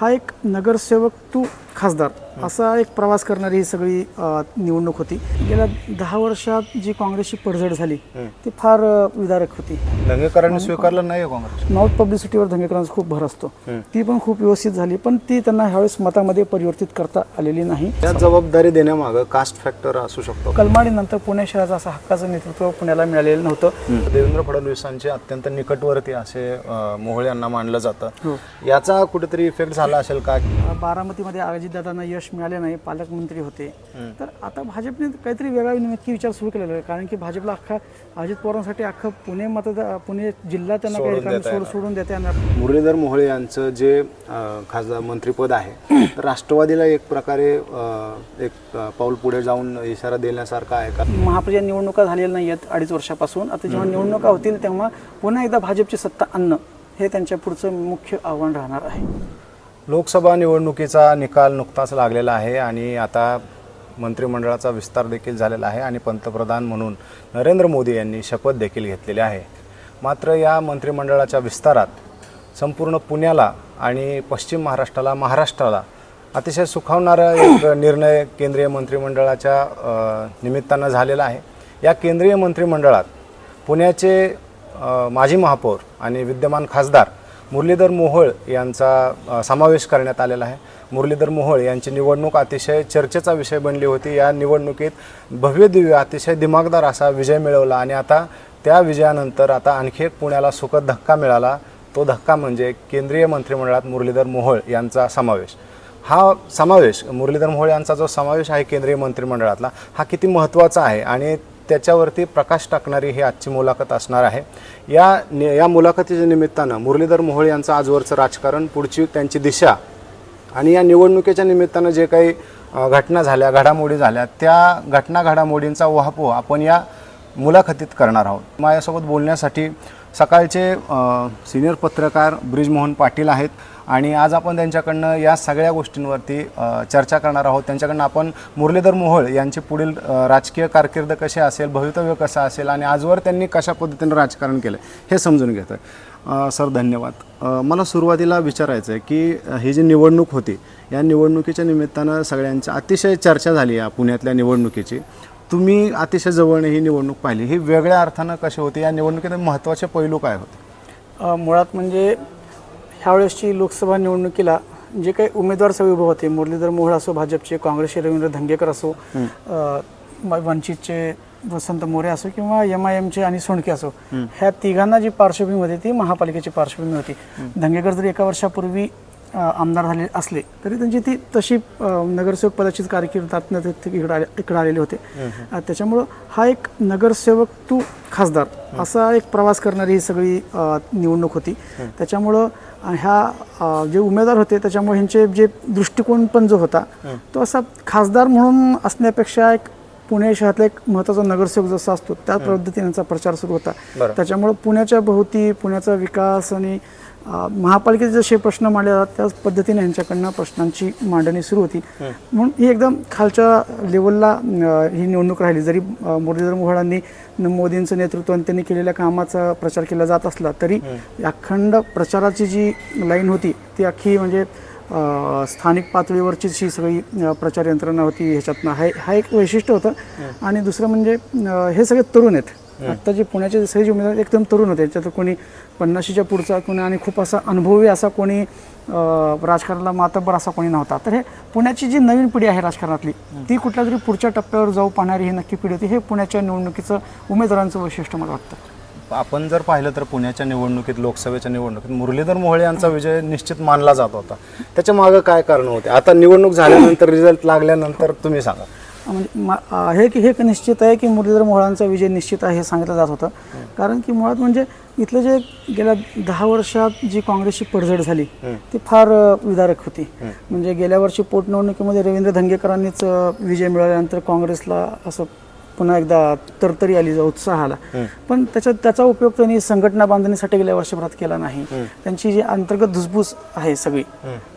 हा एक नगरसेवक तू खासदार. असा एक प्रवास करणारी ही सगळी निवडणूक होती. गेल्या दहा वर्षात जी काँग्रेसची पडझड झाली ती फार विदारक होती. दंगेकरांनी स्वीकारलं नाही काँग्रेस. नॉट पब्लिसिटीवर धंगेकरांचा खूप भर असतो. ती पण खूप व्यवस्थित झाली पण ती त्यांना ह्यावेळेस मतामध्ये परिवर्तित करता आलेली नाही. या जबाबदारी देण्यामागं कास्ट फॅक्टर असू शकतो. कलमाडीनंतर पुणे शहराचं असं हक्काचं नेतृत्व पुण्याला मिळालेलं नव्हतं. देवेंद्र फडणवीसांचे अत्यंत निकटवर्ती असे मोहोळ यांना मानलं हो. जातं याचा कुठेतरी इफेक्ट झाला असेल का? बारामतीमध्ये अजितदादांना यश मिळाले नाही पालकमंत्री होते. तर आता भाजपने काहीतरी वेगळा नक्की विचार सुरू केलेला आहे. कारण की भाजपला अख्खा अजित पवारांसाठी अख्खं पुणे मतदार पुणे जिल्हा त्यांना काही सोडून ठिकाणी देता सोड- सोडून देता येणार. मुरलीधर मोहोळे यांचं जे खासदार मंत्रीपद आहे तर राष्ट्रवादीला एक प्रकारे एक पाऊल पुढे जाऊन इशारा देण्यासारखा आहे का? महापालिका निवडणुका झालेल्या नाही आहेत अडीच वर्षापासून. आता जेव्हा निवडणुका होतील तेव्हा पुन्हा एकदा भाजपची सत्ता आणणं हे त्यांच्या पुढचं मुख्य आव्हान राहणार आहे. लोकसभा निवडणुकीचा निकाल नुकताच लागलेला आहे आणि आता मंत्रिमंडळाचा विस्तार देखील झालेला आहे आणि पंतप्रधान म्हणून नरेंद्र मोदी यांनी शपथ देखील घेतलेली आहे. मात्र या मंत्रिमंडळाच्या विस्तारात संपूर्ण पुण्याला आणि पश्चिम महाराष्ट्राला महाराष्ट्राला अतिशय सुखावणारा एक निर्णय केंद्रीय मंत्रिमंडळाच्या निमित्तानं झालेला आहे. या केंद्रीय मंत्रिमंडळात पुण्याचे माजी महापौर आणि विद्यमान खासदार मुरलीधर मोहोळ यांचा समावेश करण्यात आलेला आहे. मुरलीधर मोहोळ यांची निवडणूक अतिशय चर्चेचा विषय बनली होती. या निवडणुकीत भव्य दिव्य अतिशय दिमागदार असा विजय मिळवला आणि आता त्या विजयानंतर आता आणखी एक पुण्याला सुखद धक्का मिळाला. तो धक्का म्हणजे केंद्रीय मंत्रिमंडळात मुरलीधर मोहोळ यांचा समावेश. हा समावेश मुरलीधर मोहोळ यांचा जो समावेश आहे केंद्रीय मंत्रिमंडळातला हा किती महत्त्वाचा आहे आणि त्याच्यावरती प्रकाश टाकणारी ही आजची मुलाखत असणार आहे. या नि- या मुलाखतीच्या निमित्तानं मुरलीधर मोहोळ यांचं आजवरचं राजकारण पुढची त्यांची दिशा आणि या निवडणुकीच्या निमित्तानं जे काही घटना झाल्या घडामोडी झाल्या त्या घटना घडामोडींचा वाहपोह आपण या मुलाखतीत करणार आहोत. माझ्यासोबत बोलण्यासाठी सकाळचे सिनियर पत्रकार ब्रिजमोहन पाटील आहेत आणि आज आपण त्यांच्याकडनं या सगळ्या गोष्टींवरती चर्चा करणार आहोत. त्यांच्याकडनं आपण मुरलीधर मोहोळ यांची पुढील राजकीय कारकीर्द कशी असेल भवितव्य कसं असेल आणि आजवर त्यांनी कशा पद्धतीनं राजकारण केलं हे समजून घेतं आहे सर धन्यवाद. मला सुरुवातीला विचारायचं आहे की ही जी निवडणूक होती या निवडणुकीच्या निमित्तानं सगळ्यांच्या अतिशय चर्चा झाली या पुण्यातल्या निवडणुकीची. तुम्ही अतिशय जवळने ही निवडणूक पाहिली. ही वेगळ्या अर्थानं कशी होती? या निवडणुकीत महत्त्वाचे पैलू काय होते? मुळात म्हणजे ह्यावेळेसची लोकसभा निवडणुकीला जे काही उमेदवार सगळे उभे होते मुरलीधर मोहोळ असो भाजपचे काँग्रेसचे रवींद्र धंगेकर असो वंचितचे वसंत मोरे असो किंवा एम आय एमचे आणि सोंडके असो ह्या तिघांना जी पार्श्वभूमी होती ती महापालिकेची पार्श्वभूमी होती. धंगेकर जरी एका वर्षापूर्वी आमदार झाले असले तरी त्यांची ती तशी नगरसेवक पदाचीच कारकिर्दातनं ते ते इकडे आले इकडे आलेले होते. त्याच्यामुळं हा एक नगरसेवक टू खासदार असा एक प्रवास करणारी ही सगळी निवडणूक होती. त्याच्यामुळं ह्या जे उमेदवार होते त्याच्यामुळे ह्यांचे जे दृष्टिकोन पण जो होता तो असा खासदार म्हणून असण्यापेक्षा एक पुणे शहरातला एक महत्त्वाचा नगरसेवक जसा असतो त्या पद्धतीने प्रचार सुरू होता. त्याच्यामुळं पुण्याच्या भोवती पुण्याचा विकास आणि महापालिकेचे जसे प्रश्न मांडले जातात त्याच पद्धतीने यांच्याकडनं प्रश्नांची मांडणी सुरू होती. म्हणून ही एकदम खालच्या लेवलला ही निवडणूक राहिली. जरी मुरलीधर मोहोळांनी मोदींचं नेतृत्व आणि त्यांनी केलेल्या कामाचा प्रचार केला जात असला तरी अखंड प्रचाराची जी लाईन होती ती अख्खी म्हणजे स्थानिक पातळीवरचीच ही सगळी प्रचार यंत्रणा होती ह्याच्यातनं. हा हा एक वैशिष्ट्य होतं. आणि दुसरं म्हणजे हे सगळे तरुण आहेत. आत्ता जे पुण्याचे सगळे जे उमेदवार एकदम तरुण होते याच्यात कोणी पन्नाशीच्या पुढचा कोणी आणि खूप असा अनुभवी असा कोणी राजकारणाला मातब्बर असा कोणी नव्हता. तर हे पुण्याची जी नवीन पिढी आहे राजकारणातली ती कुठल्या तरी पुढच्या टप्प्यावर जाऊ पाहणारी ही नक्की पिढी होती. हे पुण्याच्या निवडणुकीचं उमेदवारांचं वैशिष्ट्य मला वाटतं. आपण जर पाहिलं तर पुण्याच्या निवडणुकीत लोकसभेच्या निवडणुकीत मुरलीधर मोहोळ यांचा विजय निश्चित मानला जात होता. त्याच्या मागं काय कारण होते? आता निवडणूक झाल्यानंतर रिझल्ट लागल्यानंतर तुम्ही सांगा. म्हणजे हे की हे एक निश्चित आहे की मुरलीधर मोहळांचा विजय निश्चित आहे हे सांगितलं जात होतं. कारण की मुळात म्हणजे इथलं जे गेल्या दहा वर्षात जी काँग्रेसची पडझड झाली ती फार विदारक होती. म्हणजे गेल्या वर्षी पोटनिवडणुकीमध्ये रवींद्र धंगेकरांनीच विजय मिळाल्यानंतर काँग्रेसला असं पुन्हा एकदा तरतरी आली उत्साह आला पण त्याच्यात त्याचा उपयोग त्यांनी संघटना बांधणीसाठी गेल्या वर्षभरात केला नाही. त्यांची जी अंतर्गत धुसफूस आहे सगळी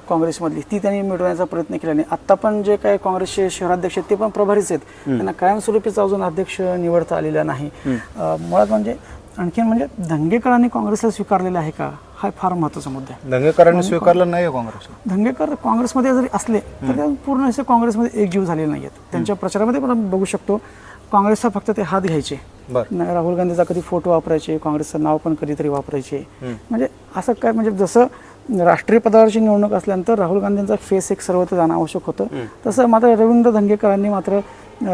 काँग्रेसमधली ती त्यांनी मिटवण्याचा प्रयत्न केला नाही. आता पण जे काही काँग्रेसचे शहराध्यक्ष आहेत ते पण प्रभारीच आहेत. त्यांना कायमस्वरूपीचा अजून अध्यक्ष निवडता आलेला नाही. मुळात म्हणजे आणखीन म्हणजे धंगेकरांनी काँग्रेसला स्वीकारलेला आहे का? हा फार महत्त्वाचा मुद्दा आहे. दंगेकरांनी स्वीकारलं नाही काँग्रेस धंगेकर काँग्रेसमध्ये जरी असले तर पूर्ण असे काँग्रेसमध्ये एकजीव झालेले नाही आहेत त्यांच्या प्रचारामध्ये पण आपण बघू शकतो काँग्रेसचा फक्त ते हात घ्यायचे. राहुल गांधीचा कधी फोटो वापरायचे काँग्रेसचं नाव पण कधीतरी वापरायचे. म्हणजे असं काय म्हणजे जसं राष्ट्रीय पदावरची निवडणूक असल्यानंतर राहुल गांधींचा फेस एक सर्वत्र जाणं आवश्यक होतं. तसं मात्र रवींद्र धंगेकरांनी मात्र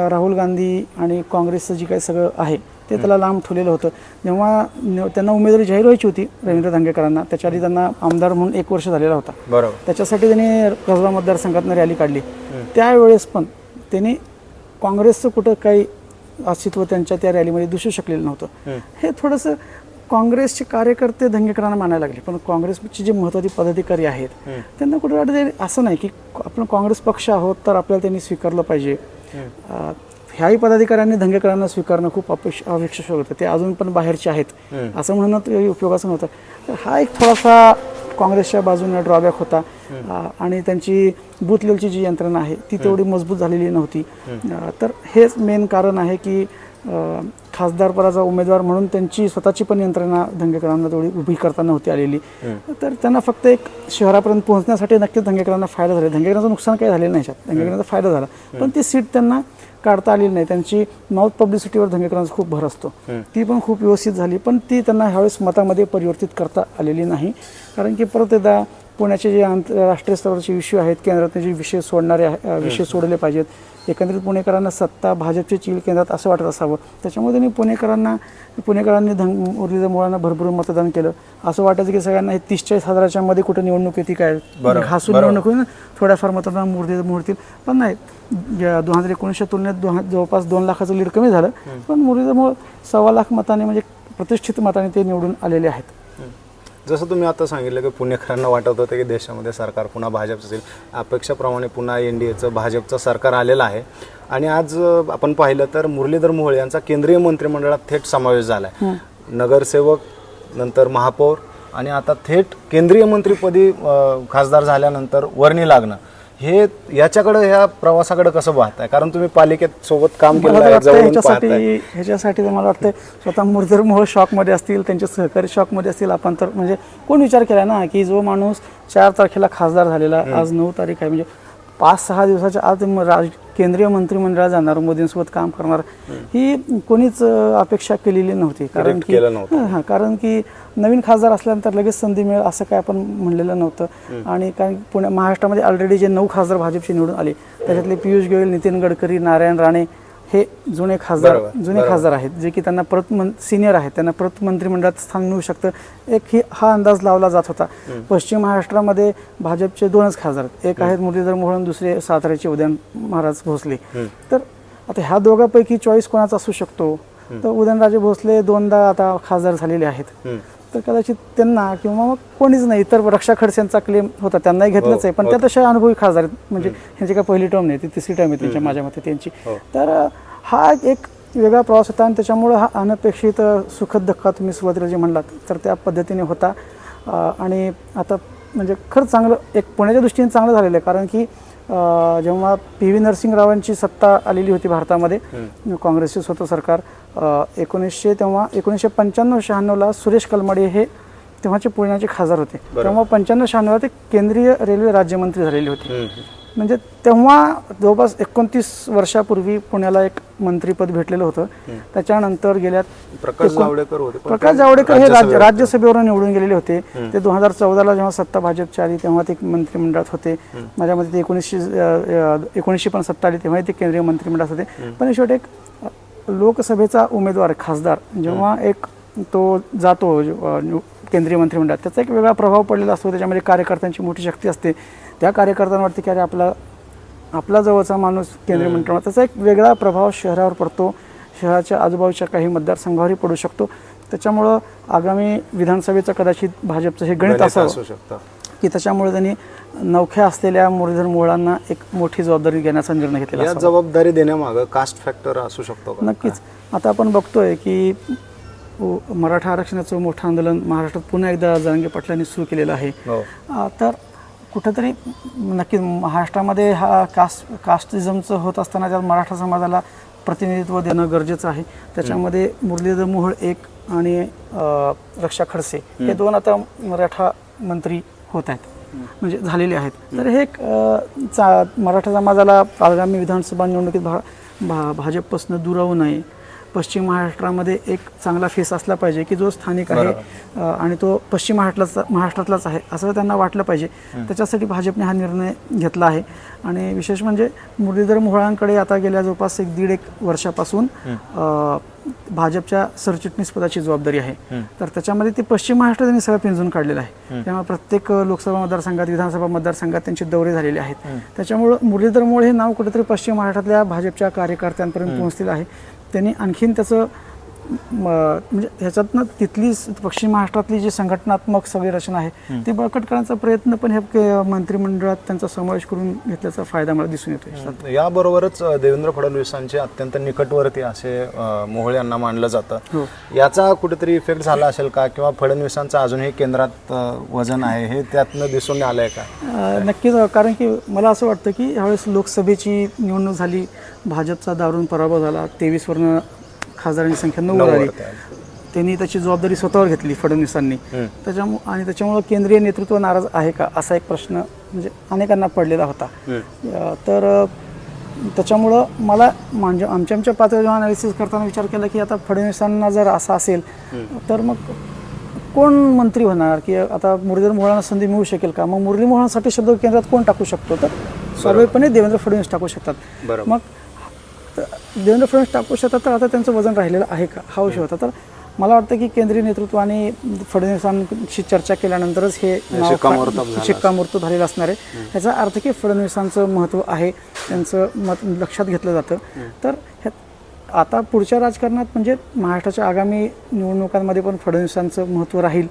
राहुल गांधी आणि काँग्रेसचं जे काही सगळं आहे ते त्याला लांब ठेवलेलं होतं. जेव्हा त्यांना उमेदवारी जाहीर व्हायची होती रवींद्र धंगेकरांना त्याच्या आधी त्यांना आमदार म्हणून एक वर्ष झालेला होता. बरोबर. त्याच्यासाठी त्यांनी कसबा मतदारसंघातनं रॅली काढली. त्यावेळेस पण त्यांनी काँग्रेसचं कुठं काही अस्तित्व त्यांच्या त्या रॅलीमध्ये दिसू शकलेलं नव्हतं. हे. थोडंसं काँग्रेसचे कार्यकर्ते दंगेकरांना मानायला लागले पण काँग्रेसचे जे महत्त्वाचे पदाधिकारी आहेत त्यांना कुठं वाटतं असं नाही की आपण काँग्रेस पक्ष आहोत तर आपल्याला त्यांनी स्वीकारलं पाहिजे. ह्याही पदाधिकाऱ्यांनी दंगेकरांना स्वीकारणं खूप अपेक्ष अपेक्षित होतं ते अजून पण बाहेरचे आहेत. असं म्हणणं उपयोगाचं नव्हतं. हा एक थोडासा काँग्रेसच्या बाजूने ड्रॉबॅक होता. आणि त्यांची बूथ लेवलची जी यंत्रणा आहे ती तेवढी मजबूत झालेली नव्हती. तर हेच मेन कारण आहे की खासदारपदाचा उमेदवार म्हणून त्यांची स्वतःची पण यंत्रणा दंगेकरांना तेवढी उभी करता नव्हती आलेली. तर त्यांना फक्त एक शहरापर्यंत पोहोचण्यासाठी नक्कीच दंगेकरांना फायदा झाला. दंगेकरांचं नुकसान काही झालेलं नाही दंगेकरांचा फायदा झाला. पण ती सीट त्यांना काढता आलेली नाही. त्यांची माउथ पब्लिसिटीवर दंगेकरांचा खूप भर असतो. ती पण खूप व्यवस्थित झाली पण ती त्यांना ह्यावेळेस मतामध्ये परिवर्तित करता आलेली नाही. कारण की परत एकदा पुण्याचे जे आंतरराष्ट्रीय स्तरावरचे इश्यू आहेत केंद्रात जे विषय सोडणारे विषय सोडले पाहिजेत. एकंदरीत पुणेकरांना सत्ता भाजपची चील केंद्रात असं वाटत असावं. त्याच्यामुळे त्यांनी पुणेकरांना पुणेकरांनी धंग मुरलीधर मोळांना भरभरून मतदान केलं. असं वाटायचं की सगळ्यांना हे तीस चाळीस हजाराच्या मध्ये कुठं निवडणूक येते काय? घासून. निवडणूक होईल ना? थोड्याफार मतदान मुरलीधर मोडतील पण नाही दोन हजार एकोणीसच्या तुलनेत जवळपास दोन लाखाचं लीड कमी झालं. पण मुरलीधर मोळ सव्वा लाख मताने म्हणजे प्रतिष्ठित मताने ते निवडून आलेले आहेत. जसं तुम्ही आता सांगितलं की पुणेकरांना वाटत होतं की देशामध्ये सरकार पुन्हा भाजपचं असेल अपेक्षाप्रमाणे पुन्हा एन डी एचं भाजपचं सरकार आलेलं आहे. आणि आज आपण पाहिलं तर मुरलीधर मोहोळ यांचा केंद्रीय मंत्रिमंडळात थेट समावेश झाला आहे नगरसेवक नंतर महापौर आणि आता थेट केंद्रीय मंत्रीपदी खासदार झाल्यानंतर वर्णी लागणं. हे याच्याकडे ह्या प्रवासाकडे कसं पाहताय? कारण तुम्ही पालिकेत सोबत काम मला केलं तर आहे वाटतं जवळून ह्याच्यासाठी पाहताय. ह्याच्यासाठी तर मला वाटतं स्वतः मुरदर मोह शॉकमध्ये असतील त्यांचे सहकारी शॉकमध्ये असतील आपण तर म्हणजे कोण विचार केला ना की जो माणूस चार तारखेला खासदार झालेला आज नऊ तारीख आहे म्हणजे पाच सहा दिवसाच्या आत म- राज केंद्रीय मंत्रिमंडळात जाणार मोदींसोबत काम करणार. ही कोणीच अपेक्षा केलेली नव्हती. कारण की. हां कारण की नवीन खासदार असल्यानंतर लगेच संधी मिळेल असं काय आपण म्हणलेलं नव्हतं. आणि कारण पुणे महाराष्ट्रामध्ये ऑलरेडी जे नऊ खासदार भाजपचे निवडून आले त्याच्यातले पियुष गोयल नितीन गडकरी नारायण राणे हे जुने खासदार जुने. खासदार आहेत जे की त्यांना परत सिनियर आहेत त्यांना परत मंत्रिमंडळात स्थान मिळू शकतं. एक ही हा अंदाज लावला जात होता. पश्चिम महाराष्ट्रामध्ये भाजपचे दोनच खासदार आहेत. एक आहेत मुरलीधर आणि दुसरे साताऱ्याचे उदयन महाराज भोसले. तर आता ह्या दोघांपैकी चॉईस कोणाचा असू शकतो? तर उदयनराजे भोसले दोनदा आता खासदार झालेले आहेत. तर कदाचित त्यांना किंवा मग कोणीच नाही तर रक्षा खडसेंचा क्लेम होता त्यांनाही घेतलंच आहे. पण त्या तशा अनुभवी खासदार आहेत. म्हणजे ह्यांची काय पहिली टर्म नाही ती तिसरी टर्म आहे त्यांच्या माझ्या मते त्यांची. तर अं, हा एक वेगळा प्रवास होता आणि त्याच्यामुळं हा अनपेक्षित सुखद धक्का तुम्ही सुरुवातीला जे म्हणलात तर त्या पद्धतीने होता. आणि आता म्हणजे खरंच चांगलं एक पुण्याच्या दृष्टीने चांगलं झालेलं आहे. कारण की जेव्हा पी व्ही नरसिंगरावांची सत्ता आलेली होती भारतामध्ये काँग्रेसचे स्वतः सरकार एकोणीसशे तेव्हा एकोणीसशे पंच्याण्णव शहाण्णवला सुरेश कलमाडे हे तेव्हाचे पुण्याचे खासदार होते. तेव्हा पंच्याण्णव शहाण्णवला ते केंद्रीय रेल्वे राज्यमंत्री झालेले होते. म्हणजे तेव्हा जवळपास एकोणतीस वर्षापूर्वी पुण्याला एक मंत्रीपद भेटलेलं होतं. त्याच्यानंतर गेल्या प्रकाश जावडेकर होते प्रकाश जावडेकर हे राज्य राज्यसभेवर राज्यसभेवरून निवडून गेलेले होते. ते दोन हजार चौदाला जेव्हा सत्ता भाजपची आली तेव्हा ते मंत्रिमंडळात होते. माझ्या मते ते एकोणीसशे एकोणीसशे पण सत्ता आली तेव्हा ते केंद्रीय मंत्रिमंडळात होते. पण शेवटी एक लोकसभेचा उमेदवार खासदार जेव्हा एक तो जातो केंद्रीय मंत्रिमंडळात त्याचा एक वेगळा प्रभाव पडलेला असतो. त्याच्यामध्ये कार्यकर्त्यांची मोठी शक्ती असते. त्या कार्यकर्त्यांना वाटते की अरे आपला आपला जवळचा माणूस केंद्रीय मंत्रिमंडळ त्याचा एक वेगळा प्रभाव शहरावर पडतो. शहराच्या आजूबाजूच्या काही मतदारसंघावरही पडू शकतो. त्याच्यामुळं आगामी विधानसभेचं कदाचित भाजपचं हे गणित असावं असू शकतं. की त्याच्यामुळे त्यांनी नवख्या असलेल्या मुरलीधर मोहळांना एक मोठी जबाबदारी घेण्याचा निर्णय घेतलेला. जबाबदारी देण्यामागं कास्ट फॅक्टर असू शकतो नक्कीच. आता आपण बघतोय की मराठा आरक्षणाचं मोठं आंदोलन महाराष्ट्रात पुन्हा एकदा जरांगे पाटलांनी सुरू केलेलं आहे. हो. तर कुठंतरी नक्की महाराष्ट्रामध्ये हा कास्ट कास्टिझमचं होत असताना त्यात मराठा समाजाला प्रतिनिधित्व देणं गरजेचं आहे त्याच्यामध्ये मुरलीधर मोहोळ एक आणि रक्षा खडसे हे दोन आता मराठा मंत्री होत आहेत म्हणजे झालेले आहेत. तर हे एक चा मराठा समाजाला आगामी विधानसभा निवडणुकीत भा भा भाजपपासून दुरावू नये पश्चिम महाराष्ट्रामध्ये एक चांगला फेस असला पाहिजे की जो स्थानिक आहे आणि तो पश्चिम महाराष्ट्राचा महाराष्ट्रातलाच आहे असं त्यांना वाटलं पाहिजे. त्याच्यासाठी भाजपने हा निर्णय घेतला आहे. आणि विशेष म्हणजे मुरलीधर मोहळांकडे आता गेल्या जवळपास एक दीड एक वर्षापासून भाजपच्या सरचिटणीस पदाची जबाबदारी आहे. तर त्याच्यामध्ये ते पश्चिम महाराष्ट्र त्यांनी सगळं पिंजून काढलेलं आहे. त्यामुळे प्रत्येक लोकसभा मतदारसंघात विधानसभा मतदारसंघात त्यांचे दौरे झालेले आहेत. त्याच्यामुळं मुरलीधर मोळ हे नाव कुठेतरी पश्चिम महाराष्ट्रातल्या भाजपच्या कार्यकर्त्यांपर्यंत पोहोचलेलं आहे. त्यांनी आणखीन त्याचं म्हणजे ह्याच्यातनं तिथली पश्चिम महाराष्ट्रातली जी संघटनात्मक सगळी रचना आहे ती बळकट करण्याचा प्रयत्न पण हे क- मंत्रिमंडळात त्यांचा समावेश करून घेतल्याचा फायदा मला दिसून येतोय. याबरोबरच देवेंद्र फडणवीसांचे अत्यंत निकटवर्ती असे मोहोळे यांना मानलं जातं. हो. याचा कुठेतरी इफेक्ट झाला असेल का? किंवा फडणवीसांचं अजूनही केंद्रात वजन आहे हे त्यातनं दिसून आलंय का? अ, नक्कीच कारण की मला असं वाटतं की ह्यावेळेस लोकसभेची निवडणूक झाली भाजपचा दारुण पराभव झाला तेवीसवरनं खासदारांची संख्या नऊवर आली. त्यांनी त्याची जबाबदारी स्वतःवर घेतली फडणवीसांनी. त्याच्यामुळे आणि त्याच्यामुळं केंद्रीय नेतृत्व नाराज आहे का? असा एक प्रश्न म्हणजे अनेकांना पडलेला होता. तर त्याच्यामुळं मला म्हणजे आमच्या आमच्या पातळीवर अनालिसिस करताना विचार केला की आता फडणवीसांना जर असं असेल तर मग कोण मंत्री होणार? की आता मुरलीधर मोहळांना संधी मिळू शकेल का? मग मुरली मोहळांसाठी शब्द केंद्रात कोण टाकू शकतो? तर स्वाभाविकपणे देवेंद्र फडणवीस टाकू शकतात. मग देवेंद्र फडणवीस टाकू शकतात तर आता त्यांचं वजन राहिलेलं आहे का? हा विषय होता. तर मला वाटतं की केंद्रीय नेतृत्वाने फडणवीसांशी चर्चा केल्यानंतरच हे शिक्कामोर्तब झालं शिक्कामोर्तब झालेलं असणार आहे. ह्याचा अर्थ की फडणवीसांचं महत्त्व आहे त्यांचं मत लक्षात घेतलं जातं. तर ह्या आता पुढच्या राजकारणात म्हणजे महाराष्ट्राच्या आगामी निवडणुकांमध्ये पण फडणवीसांचं महत्त्व राहील.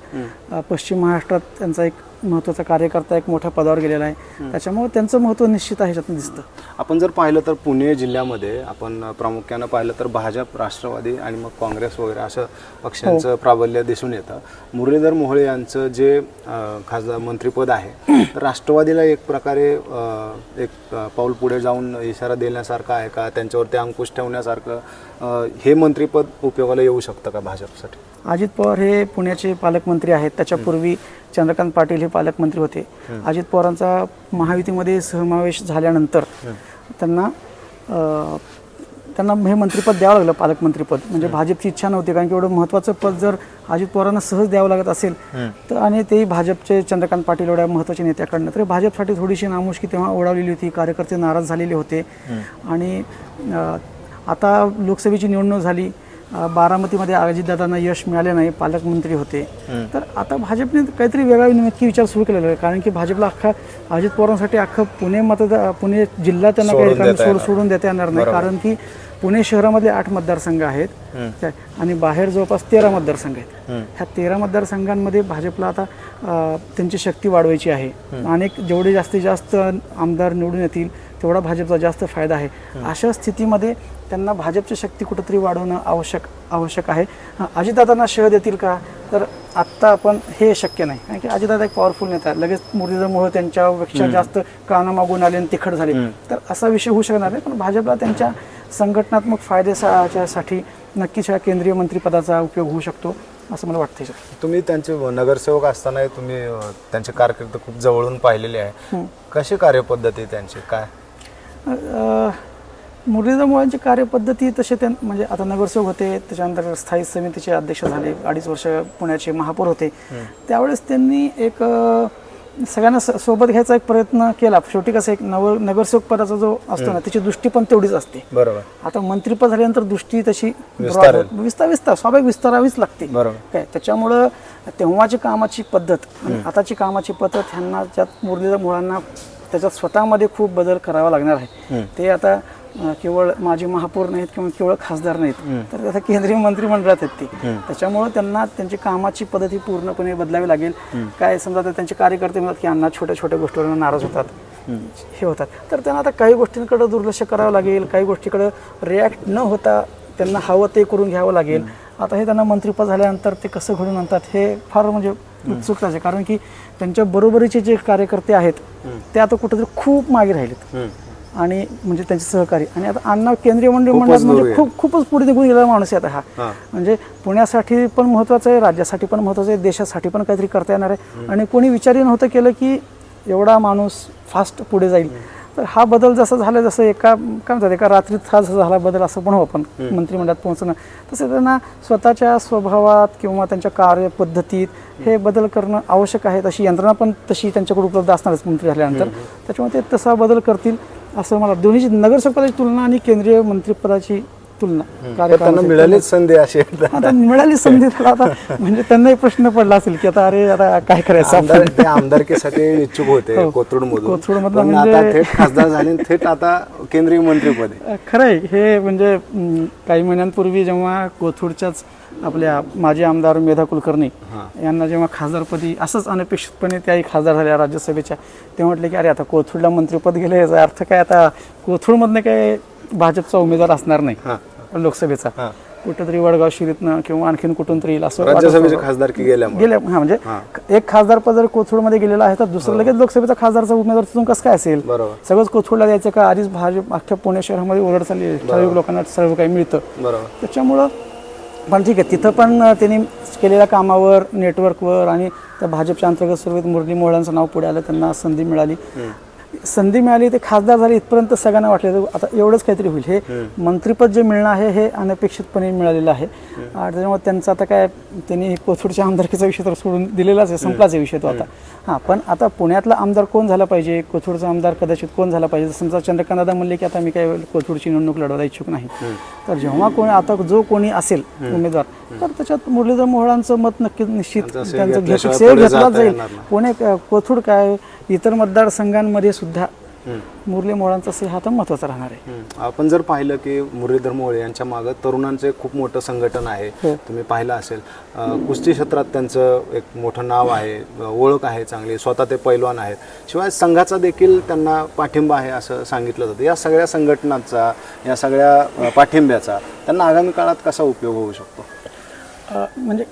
पश्चिम महाराष्ट्रात त्यांचा एक महत्त्वाचा कार्यकर्ता एक मोठ्या पदावर गेलेला आहे. त्याच्यामुळे त्यांचं महत्त्व निश्चित आहे ह्याच्यातून दिसतं. आपण जर पाहिलं तर पुणे जिल्ह्यामध्ये आपण प्रामुख्यानं पाहिलं तर भाजप राष्ट्रवादी आणि मग काँग्रेस वगैरे असं पक्षांचं प्राबल्य दिसून येतं. मुरलीधर मोहोळे यांचं जे खासदार मंत्रिपद आहे तर राष्ट्रवादीला एक प्रकारे एक पाऊल पुढे जाऊन इशारा देण्यासारखं आहे का? त्यांच्यावरती अंकुश ठेवण्यासारखं हे मंत्रिपद उपयोगाला येऊ शकतं का भाजपसाठी? अजित पवार हे पुण्याचे पालकमंत्री आहेत. त्याच्यापूर्वी चंद्रकांत पाटील हे पालकमंत्री होते. अजित पवारांचा महायुतीमध्ये समावेश झाल्यानंतर त्यांना त्यांना हे मंत्रिपद द्यावं लागलं पालकमंत्रीपद. म्हणजे भाजपची इच्छा नव्हती कारण की एवढं महत्त्वाचं पद जर अजित पवारांना सहज द्यावं लागत असेल तर आणि तेही भाजपचे चंद्रकांत पाटील एवढ्या महत्त्वाच्या नेत्याकडनं तर भाजपसाठी थोडीशी नामुष्की तेव्हा ओढावलेली होती. कार्यकर्ते नाराज झालेले होते. आणि आता लोकसभेची निवडणूक झाली बारामतीमध्ये अजितदादांना यश मिळाले नाही पालकमंत्री होते. तर आता भाजपने काहीतरी वेगळा नक्की विचार सुरू केलेला आहे कारण की भाजपला अख्खा अजित पवारांसाठी अख्खं पुणे मतदार पुणे जिल्हा त्यांना काही सोड. सोडून देता येणार नाही. कारण की पुणे शहरामध्ये आठ मतदारसंघ आहेत? आणि बाहेर जवळपास तेरा मतदारसंघ आहेत. ह्या तेरा मतदारसंघांमध्ये भाजपला आता त्यांची शक्ती वाढवायची आहे. अनेक जेवढे जास्तीत जास्त आमदार निवडून येतील तेवढा भाजपचा जास्त फायदा आहे. अशा स्थितीमध्ये त्यांना भाजपची शक्ती कुठंतरी वाढवणं आवश्यक आवश्यक आहे. अजितदादांना शह देतील का? तर आत्ता आपण हे शक्य नाही. कारण की अजितदादा एक पॉवरफुल नेता आहे. लगेच मुरलीधरमुळे त्यांच्यापेक्षा जास्त काना मागून आले आणि तिखट झाले तर असा विषय होऊ शकणार नाही. पण भाजपला त्यांच्या संघटनात्मक फायद्यासाठी नक्कीच या केंद्रीय मंत्रिपदाचा उपयोग होऊ शकतो असं मला वाटतं. तुम्ही त्यांचे नगरसेवक असताना तुम्ही त्यांची कारकीर्द खूप जवळून पाहिलेली आहे. कशी कार्यपद्धती त्यांची? काय? मुरलीधर मोळांची कार्यपद्धती तसे त्या म्हणजे आता नगरसेवक होते त्याच्यानंतर स्थायी समितीचे अध्यक्ष झाले अडीच वर्ष पुण्याचे महापौर होते. त्यावेळेस त्यांनी एक सगळ्यांना सोबत घ्यायचा एक प्रयत्न केला. शेवटी कसं एक नव नगरसेवक पदाचा जो असतो ना त्याची दृष्टी पण तेवढीच असते. बरोबर. आता मंत्रीपद झाल्यानंतर दृष्टी तशी विस्तार विस्तार स्वाभाविक विस्तारावीच लागते. बरोबर. काय त्याच्यामुळं तेव्हाची कामाची पद्धत आताची कामाची पद्धत ह्यांना ज्यात मुरलीधर मुळांना त्याच्यात स्वतःमध्ये खूप बदल करावा लागणार आहे. ते आता केवळ माजी महापौर नाहीत किंवा केवळ खासदार नाहीत तर आता केंद्रीय मंत्रिमंडळात आहेत ते. त्याच्यामुळं त्यांना त्यांची कामाची पद्धत पूर्णपणे बदलावी लागेल. काय समजा आता त्यांचे कार्यकर्ते म्हणतात की अण्णा छोट्या छोट्या गोष्टीवर नाराज होतात. हे होतात. तर त्यांना आता काही गोष्टींकडे दुर्लक्ष करावं लागेल काही गोष्टीकडे रिॲक्ट न होता त्यांना हवं ते करून घ्यावं लागेल. आता हे त्यांना मंत्रिपद झाल्यानंतर ते कसं घडून आणतात हे फार म्हणजे उत्सुकताच आहे. कारण की त्यांच्या बरोबरीचे जे कार्यकर्ते आहेत ते आता कुठेतरी खूप मागे राहिलेत. आणि म्हणजे त्यांचे सहकारी. आणि आता अण्णा केंद्रीय मंडळ मंडळात म्हणजे. खूप खूपच पुढे निघून गेलेला माणूस आहे आता हा. म्हणजे पुण्यासाठी पण महत्त्वाचं आहे राज्यासाठी पण महत्त्वाचं आहे देशासाठी पण काहीतरी करता येणार आहे. आणि कोणी विचारही नव्हतं केलं की एवढा माणूस फास्ट पुढे जाईल. तर हा बदल जसा झाला जसं एका काय म्हणतात एका रात्रीत हा जसा झाला बदल असं पण हो आपण मंत्रिमंडळात पोहोचणं. तसं त्यांना स्वतःच्या स्वभावात किंवा त्यांच्या कार्यपद्धतीत हे बदल करणं आवश्यक आहे तशी यंत्रणा पण तशी त्यांच्याकडे उपलब्ध असणारच मंत्री झाल्यानंतर. त्याच्यामुळे ते तसा बदल करतील असं मला दोन्हीची नगरसेवक पदाची तुलना आणि केंद्रीय मंत्रिपदाची तुलना कार्यकाळाची मिळालीच संधी अशी. आता मिळाली संधी त्याला आता म्हणजे त्यांनाही प्रश्न पडला असेल की आता अरे आता काय करायचं आमदारकीसाठी इच्छुक होते हो. कोथरूड मधून कोथरूडमधनं पण म्हणजे- खासदार झाले थेट आता केंद्रीय मंत्रीपद आहे. खरं आहे हे म्हणजे काही महिन्यांपूर्वी जेव्हा कोथरूडच्याच आपल्या माजी आमदार मेधा कुलकर्णी यांना जेव्हा खासदारपदी असंच अनपेक्षितपणे त्याही खासदार झाल्या राज्यसभेच्या ते म्हटले की अरे आता कोथरूडला मंत्रिपद गेले याचा अर्थ काय? आता कोथरूडमधनं काय भाजपचा उमेदवार असणार नाही. लोकसभेचा. कुठंतरी वडगाव शिरीतनं किंवा आणखीन कुठून तरी येईल असं राज्यसभेची गेल्यामुळे गेल्या हा म्हणजे एक खासदार पद जर कोथरूडमध्ये गेलेला आहे तर दुसरं लगेच लोकसभेचा खासदारचा उमेदवार तिथून कसं काय असेल? सगळंच कोथरूडला द्यायचं का? आधीच भाजप अख्ख्या पुणे शहरामध्ये ओरड चालली. ठराविक लोकांना सर्व काही मिळतं. त्याच्यामुळं पण ठीक आहे तिथं पण त्यांनी केलेल्या कामावर नेटवर्कवर आणि त्या भाजपच्या अंतर्गत सर्व मुरली मोहळांचं नाव पुढे आलं त्यांना संधी मिळाली. संधी मिळाली ते खासदार झाले इथपर्यंत सगळ्यांना वाटलं. आता एवढंच काहीतरी होईल. हे मंत्रिपद जे मिळणं आहे हे अनपेक्षितपणे मिळालेलं आहे. आणि त्याच्यामुळे त्यांचं आता काय त्यांनी कोथरूडच्या आमदारकीचा विषय तर सोडून दिलेलाच आहे संपलाच आहे विषय तो आता. हां. पण आता पुण्यातला आमदार कोण झाला पाहिजे? कोथरूडचा आमदार कदाचित कोण झाला पाहिजे? समजा चंद्रकांत दादा म्हणले की आता मी काय कोथरूडची निवडणूक लढवायला इच्छुक नाही. तर जेव्हा कोणी आता जो कोणी असेल उमेदवार तर त्याच्यात मुरलीधर मोहळांचं मत नक्की निश्चित त्यांचं घेतला. जाईल. पुणे कोथरूड काय इतर मतदारसंघांमध्ये सुद्धा मुरली मोहळांचा सिंह हा तर महत्त्वाचा राहणार आहे. आपण जर पाहिलं की मुरलीधर मोहोळे यांच्या मागं तरुणांचे खूप मोठं संघटन आहे. हो. तुम्ही पाहिलं असेल. कुस्ती क्षेत्रात त्यांचं एक मोठं नाव आहे. ओळख आहे चांगली. स्वतः ते पैलवान आहेत. शिवाय संघाचा देखील त्यांना पाठिंबा आहे असं सांगितलं जातं. या सगळ्या संघटनांचा या सगळ्या पाठिंब्याचा त्यांना आगामी काळात कसा उपयोग होऊ शकतो? म्हणजे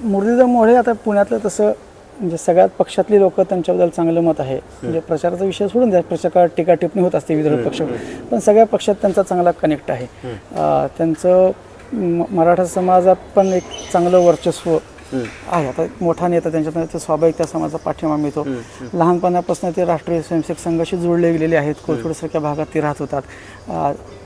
मुरलीधर मोहोळे आता पुण्यातलं तसं म्हणजे सगळ्यात पक्षातली लोक त्यांच्याबद्दल चांगलं मत आहे. म्हणजे प्रचाराचा विषय सोडून द्या प्रचार टीका टिप्पणी होत असते विरोधी पक्ष. पण सगळ्या पक्षात त्यांचा चांगला कनेक्ट आहे. त्यांचं म- मराठा समाजात पण एक चांगलं वर्चस्व आहे. आता एक मोठा नेता त्यांच्यात ते स्वाभाविक त्या समाजाचा पाठिंबा मिळतो. लहानपणापासून ते राष्ट्रीय स्वयंसेवक संघाशी जोडले गेलेले आहेत. कोथरूडसारख्या भागात ते राहत होतात.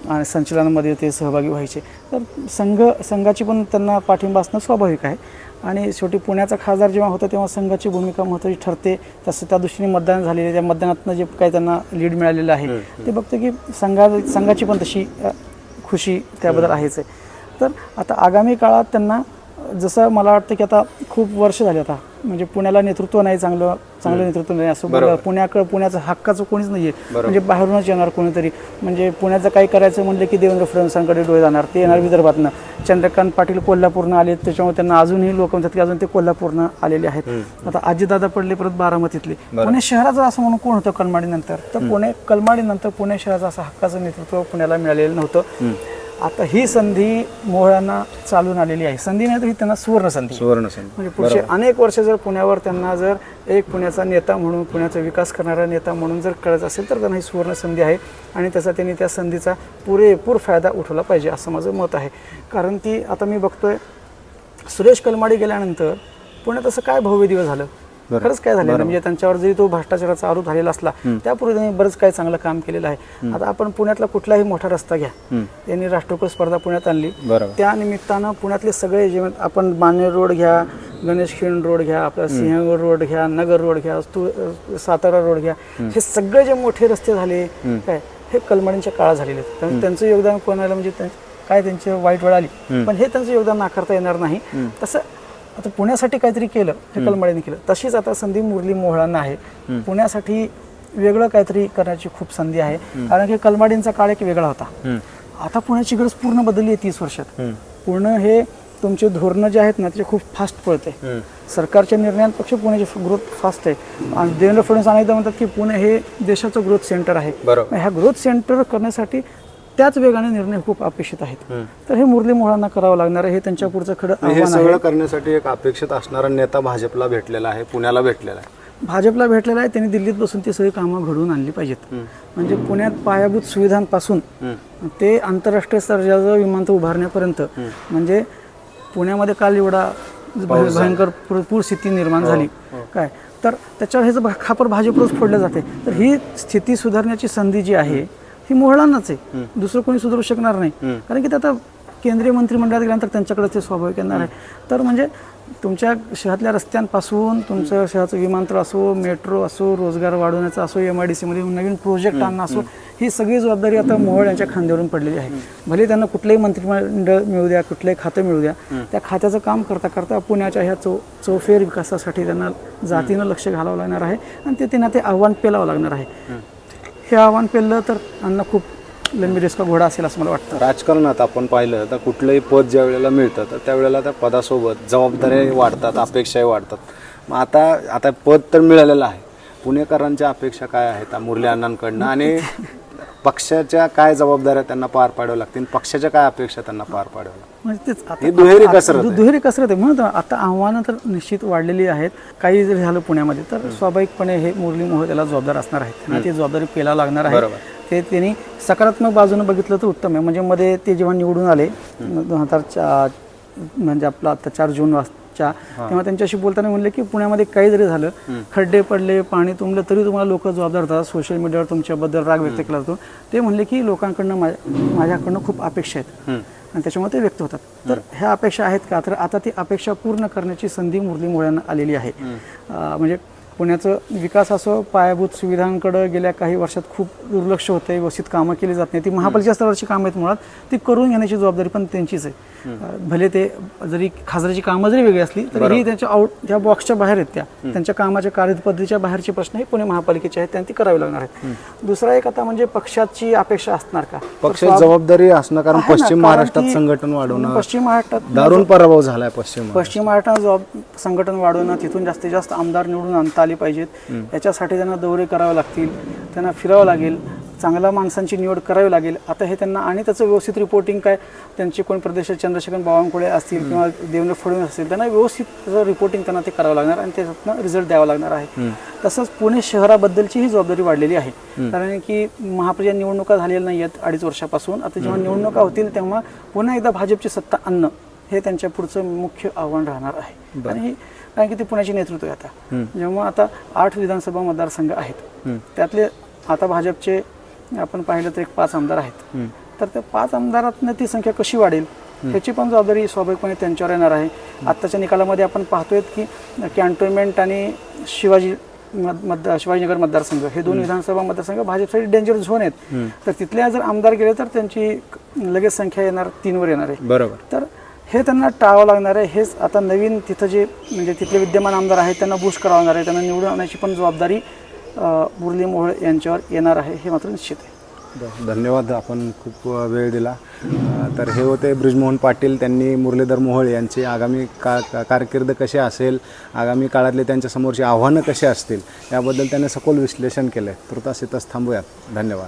आणि संचलनामध्ये ते सहभागी व्हायचे. तर संघ संघाची पण त्यांना पाठिंबा असणं स्वाभाविक आहे. आणि शेवटी पुण्याचा खासदार जेव्हा होता तेव्हा संघाची भूमिका महत्त्वाची ठरते. तसं त्या दृष्टीने मतदान झालेले त्या मतदानातनं जे काही त्यांना लीड मिळालेलं आहे ते बघतं की संघा संघाची पण तशी खुशी त्याबद्दल आहेच आहे. तर आता आगामी काळात त्यांना जसं मला वाटतं की आता खूप वर्ष झाले आता. म्हणजे पुण्याला नेतृत्व नाही चांगलं चांगलं नेतृत्व नाही असं पुण्याकडं पुण्याचं हक्काचं कोणीच नाही आहे म्हणजे बाहेरूनच येणार कोणीतरी. म्हणजे पुण्याचं काही करायचं म्हणलं की देवेंद्र फडणवीसांकडे डोळे जाणार. ते येणार विदर्भातनं. चंद्रकांत पाटील कोल्हापूरनं आले त्याच्यामुळे त्यांना अजूनही लोक म्हणतात की अजून ते कोल्हापूरनं आलेले आहेत. आता अजितदादा पडले परत बारामतीतले. पुणे शहराचं असं म्हणून कोण होतं कलमाडीनंतर? तर पुणे कलमाडीनंतर पुणे शहराचं असं हक्काचं नेतृत्व पुण्याला मिळालेलं नव्हतं. आता ही संधी मोहळ्यांना चालून आलेली आहे. संधी नाही तर ही त्यांना सुवर्ण संधी. सुवर्ण संधी. म्हणजे पुढचे अनेक वर्ष जर पुण्यावर त्यांना जर एक पुण्याचा नेता म्हणून पुण्याचा विकास करणारा नेता म्हणून जर कळत असेल तर त्यांना ही सुवर्ण संधी आहे आणि त्याचा त्यांनी त्या संधीचा पुरेपूर फायदा उठवला पाहिजे असं माझं मत आहे. कारण की आता मी बघतोय सुरेश कलमाडी गेल्यानंतर पुण्यात असं काय भव्य दिवस झालं? खरंच काय झालं म्हणजे त्यांच्यावर जरी तो भ्रष्टाचाराचा आरोप झालेला असला त्यापूर्वी त्यांनी बरंच काही चांगलं काम केलेलं आहे. आता आपण पुण्यातला कुठलाही मोठा रस्ता घ्या. त्यांनी राष्ट्रकुल स्पर्धा पुण्यात आणली. त्या निमित्तानं पुण्यातले सगळे जे आपण मानेर रोड घ्या गणेश खिंड रोड घ्या आपला सिंहगड रोड घ्या नगर रोड घ्या सातारा रोड घ्या हे सगळे जे मोठे रस्ते झाले काय हे कलमाडींच्या काळात झालेले आहेत. त्यांचं योगदान कोणाला म्हणजे काय त्यांची वाईट वेळ आली. पण हे त्यांचं योगदान नाकारता येणार नाही. तसं आता पुण्यासाठी काहीतरी केलं हे कलमाडीने केलं. तशीच आता संधी मुरली मोहळांना आहे. पुण्यासाठी वेगळं काहीतरी करण्याची खूप संधी आहे. कारण की कलमाडींचा काळ एक वेगळा होता. आता पुण्याची गरज पूर्ण बदलली आहे तीस वर्षात. पूर्ण हे तुमचे धोरणं जे आहेत ना ते खूप फास्ट पळते सरकारच्या निर्णयांपेक्षा पुण्याची ग्रोथ फास्ट आहे. आणि देवेंद्र फडणवीस अनेकदा म्हणतात की पुणे हे देशाचं ग्रोथ सेंटर आहे. ह्या ग्रोथ सेंटर करण्यासाठी त्याच वेगाने निर्णय खूप अपेक्षित आहेत. तर हे मुरली मोहळांना करावं लागणार आहे हे त्यांच्या पुढचं खरं हे आव्हान आहे. सगळं करण्यासाठी एक अपेक्षित असणारा नेता भाजपला भेटलेला आहे पुण्याला भेटलेला आहे. भाजपला भेटलेला आहे त्यांनी दिल्लीत बसून ती सगळी कामं घडवून आणली पाहिजेत. म्हणजे पुण्यात पायाभूत सुविधांपासून ते आंतरराष्ट्रीय दर्जाचं विमानतळ उभारण्यापर्यंत म्हणजे पुण्यामध्ये काल एवढा भय- भयंकर पूर पूर स्थिती निर्माण झाली. काय? तर त्याच्यावर हे जर खापर भाजपच फोडलं जाते तर ही स्थिती सुधारण्याची संधी जी आहे ही मोहळांनाच आहे. दुसरं कोणी सुधारू शकणार नाही. कारण की ते आता केंद्रीय मंत्रिमंडळात गेल्यानंतर त्यांच्याकडे ते स्वाभाविक येणार आहे. तर म्हणजे तुमच्या शहरातल्या रस्त्यांपासून तुमचं शहराचं विमानतळ असो मेट्रो असो रोजगार वाढवण्याचा असो एम आय डी सीमध्ये नवीन प्रोजेक्ट आणणं असो ही सगळी जबाबदारी आता मोहोळ यांच्या खांद्यावरून पडलेली आहे. भले त्यांना कुठलंही मंत्रिमंडळ मिळू द्या कुठलंही खातं मिळू द्या त्या खात्याचं काम करता करता पुण्याच्या ह्या चौ चौफेर विकासासाठी त्यांना जातीनं लक्ष घालावं लागणार आहे. आणि ते त्यांना ते आव्हान पेलावं लागणार आहे. हे आव्हान पेललं तर त्यांना खूप लंबी रेसका घोडा असेल असं मला वाटतं. राजकारणात आपण पाहिलं तर कुठलंही पद ज्या वेळेला मिळतं तर त्यावेळेला त्या पदासोबत जबाबदाऱ्या वाढतात अपेक्षाही वाढतात. मग आता आता पद तर मिळालेलं आहे. पुणेकरांच्या अपेक्षा काय आहेत मुरली अण्णांकडनं? आणि पक्षाच्या काय जबाबदाऱ्या त्यांना पार पाडाव्या लागतील? पक्षाच्या काय अपेक्षा त्यांना पार पाडाव्या म्हणजे तेच आता ही दुहेरी कसरत दुहेरी कसरत आहे. म्हणून तर आता आव्हानं तर निश्चित वाढलेली आहेत. काही जरी झालं पुण्यामध्ये तर स्वाभाविकपणे हे मुरली मोहोळ त्याला जबाबदार असणार आहेत. त्यांना ती जबाबदारी पेलावं लागणार आहे ते त्यांनी सकारात्मक बाजूने बघितलं तर उत्तम आहे. म्हणजे मध्ये ते जेव्हा निवडून आले दोन हजार चा- म्हणजे आपला आता चार जून वाजच्या तेव्हा त्यांच्याशी बोलताना म्हणले की पुण्यामध्ये काही जरी झालं खड्डे पडले पाणी तुंबलं तरी तुम्हाला लोक जबाबदार धरतात सोशल मीडियावर तुमच्याबद्दल राग व्यक्त केला जातो. ते म्हणले की लोकांकडनं माझ्या माझ्याकडनं खूप अपेक्षा आहेत. आणि त्याच्यामुळे ते व्यक्त होतात. तर ह्या अपेक्षा आहेत का? तर आता ती अपेक्षा पूर्ण करण्याची संधी मुरली मुळ्यांना आलेली आहे. म्हणजे पुण्याचं विकास असो पायाभूत सुविधांकडे गेल्या काही वर्षात खूप दुर्लक्ष होतं आहे व्यवस्थित कामं केली जात नाही ती महापालिका स्तरावरची कामं आहेत मुळात. ती करून घेण्याची जबाबदारी पण त्यांचीच आहे. भले ते जरी खासदाराची कामं जरी वेगळी असली तरी ही त्यांच्या आउट त्या बॉक्सच्या बाहेर आहेत त्या त्यांच्या कामाच्या कार्यपद्धतीच्या बाहेरचे प्रश्न हे पुणे महापालिकेचे आहेत त्यांनी ती करावी लागणार आहेत. दुसरा एक आता म्हणजे पक्षाची अपेक्षा असणार का? तर पक्षात जबाबदारी असणं कारण पश्चिम महाराष्ट्रात संघटन वाढवणं पश्चिम महाराष्ट्रात दारुण पराभव झालाय पश्चिम. पश्चिम महाराष्ट्रात संघटन वाढवणं तिथून जास्तीत जास्त आमदार निवडून आणता आले पाहिजेत. याच्यासाठी त्यांना दौरे करावे लागतील. त्यांना फिरावं लागेल. चांगल्या माणसांची निवड करावी लागेल. आता हे त्यांना आणि त्याचं व्यवस्थित रिपोर्टिंग काय? त्यांचे कोण प्रदेश चंद्रशेखर बावनकुळे असतील किंवा देवेंद्र फडणवीस असतील त्यांना व्यवस्थित रिपोर्टिंग त्यांना ते करावं लागणार आणि त्याच्यातनं रिझल्ट द्यावा लागणार आहे. तसंच पुणे शहराबद्दलची ही जबाबदारी वाढलेली आहे. कारण की महापालिका निवडणुका झालेल्या नाही आहेत अडीच वर्षापासून. आता जेव्हा निवडणुका होतील तेव्हा पुन्हा एकदा भाजपची सत्ता आणणं हे त्यांच्या पुढचं मुख्य आव्हान राहणार आहे. आणि कारण की ते पुण्याचे नेतृत्व आहे आता. जेव्हा आता आठ विधानसभा मतदारसंघ आहेत त्यातले आता भाजपचे आपण पाहिलं तर एक पाच आमदार आहेत. तर त्या पाच आमदारातनं ती संख्या कशी वाढेल? ह्याची पण जबाबदारी स्वाभाविकपणे त्यांच्यावर येणार आहे. आत्ताच्या निकालामध्ये आपण पाहतोय की कॅन्टोन्मेंट आणि शिवाजी मतदार शिवाजीनगर मतदारसंघ हे दोन विधानसभा मतदारसंघ भाजपसाठी डेंजर झोन आहेत. तर तिथल्या जर आमदार गेले तर त्यांची लगेच संख्या येणार तीनवर येणार आहे. बरोबर. तर हे त्यांना टाळावं लागणार आहे. हेच आता नवीन तिथं जे म्हणजे तिथले विद्यमान आमदार आहेत त्यांना बूस्ट करावं लागणार आहे. त्यांना निवडून आणण्याची पण जबाबदारी मुरली मोहोळ यांच्यावर येणार आहे हे मात्र निश्चित आहे. धन्यवाद. आपण खूप वेळ दिला. तर हे होते ब्रिजमोहन पाटील त्यांनी मुरलीधर मोहोळ यांची आगामी का का- कारकीर्द कशी असेल आगामी काळातले त्यांच्यासमोरची आव्हानं कशी असतील याबद्दल त्यांनी सखोल विश्लेषण केलं आहे तुर्तास इथंच थांबूयात. धन्यवाद.